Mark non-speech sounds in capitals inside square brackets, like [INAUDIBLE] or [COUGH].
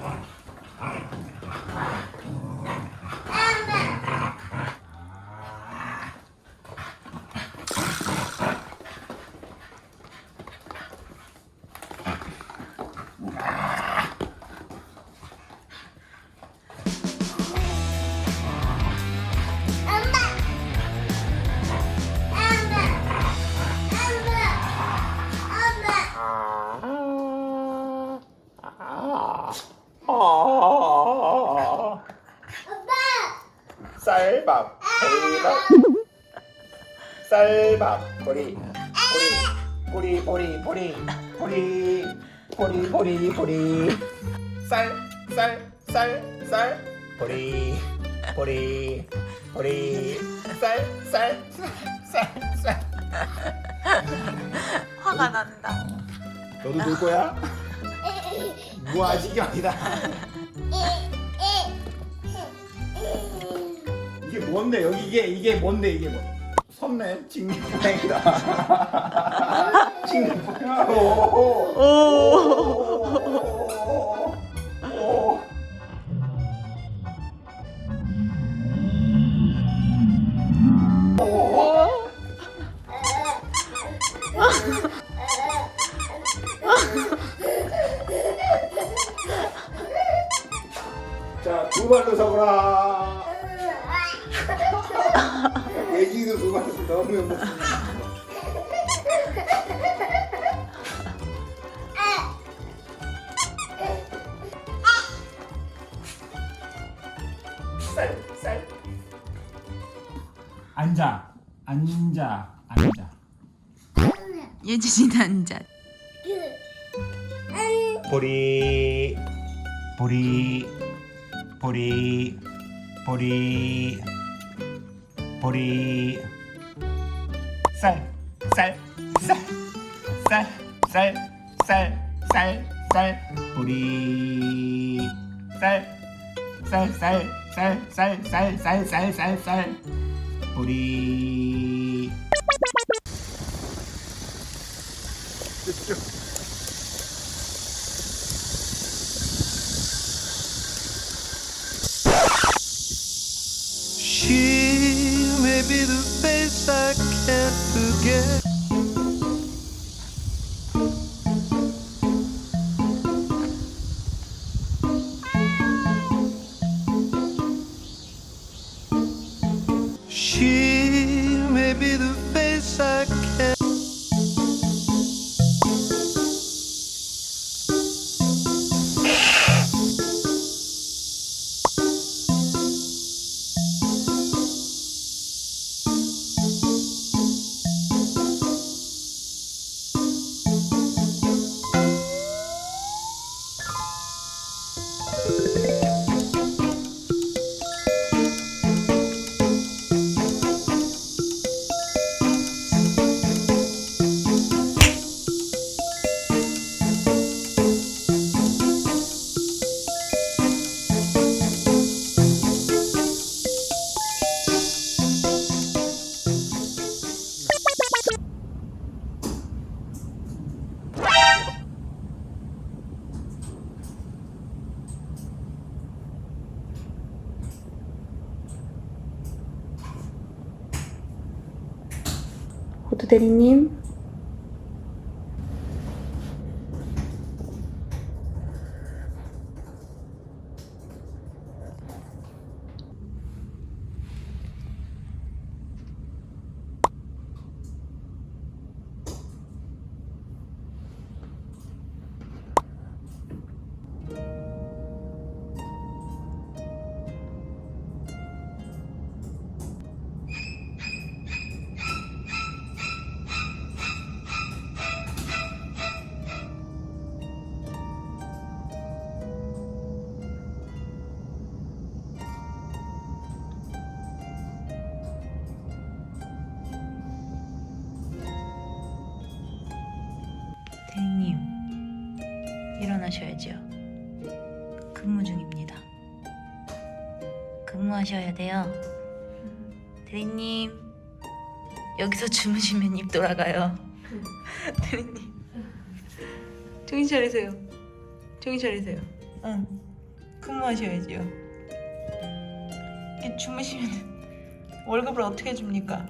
あれ? 쌀밥, 베이밥, 쌀밥, 보리, 보리, 보리, 보리, 보리, 보리, 보리, 보리, 보리, 쌀, 쌀, 쌀, 쌀, 보리, 보리, 보리, 쌀, 쌀, 쌀, 쌀. 화가 난다. 너도 놀 거야? 무아지기 아니다. 이게 뭔데 여기 이게 이게 뭔데 이게 뭐? 선네. [LAUGHS] 오. 오. 자, 두 발로 서거라. [LAUGHS] 애기도 두 발로 서 너무 못. 쌀, 쌀. 앉아, 앉아, 앉아. 예준이 앉아. 보리, 보리, 보리, 보리, 보리. 쌀, 쌀, 쌀, 쌀, 쌀, 쌀, 쌀, 쌀, 보리. 쌀, 쌀, 쌀, 쌀, 쌀, 쌀, 쌀, 쌀, 쌀, 쌀, 보리. She may be the face I can't forget. 고두 대리님. 일어나셔야죠. 근무 중입니다. 근무하셔야 돼요. 대리님 여기서 주무시면 입 돌아가요. [LAUGHS] 대리님 정신 차리세요. 정신 차리세요. 응. 근무하셔야지요. 이게 주무시면 월급을 어떻게 줍니까?